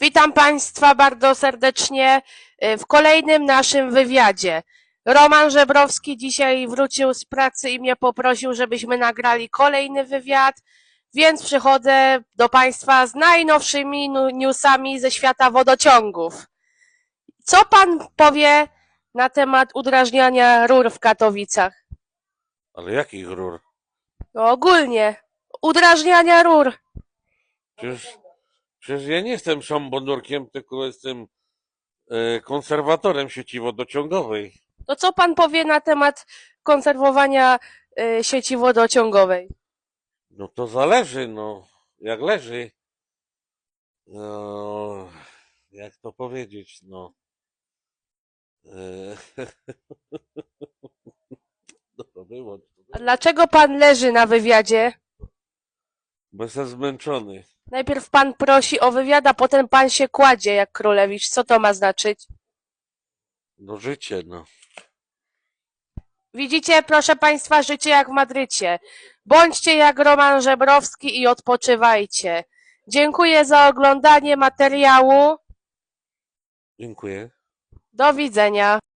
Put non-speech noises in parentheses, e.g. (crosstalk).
Witam Państwa bardzo serdecznie y, w kolejnym naszym wywiadzie. Roman Żebrowski dzisiaj wrócił z pracy i mnie poprosił, żebyśmy nagrali kolejny wywiad, więc przychodzę do Państwa z najnowszymi newsami ze świata wodociągów. Co Pan powie na temat udrażniania rur w Katowicach? Ale jakich rur? No ogólnie, udrażniania rur. Przecież, przecież ja nie jestem szambonurkiem, tylko jestem e, konserwatorem sieci wodociągowej. To co Pan powie na temat konserwowania y, sieci wodociągowej? No to zależy, no. Jak leży. No, jak to powiedzieć, no. E, (laughs) wyłącz to. A dlaczego Pan leży na wywiadzie? Bo jestem zmęczony. Najpierw Pan prosi o wywiad, a potem Pan się kładzie jak królewicz. Co to ma znaczyć? No życie, no. Widzicie, proszę Państwa, życie jak w Madrycie. Bądźcie jak Roman Żebrowski i odpoczywajcie. Dziękuję za oglądanie materiału. Dziękuję. Do widzenia.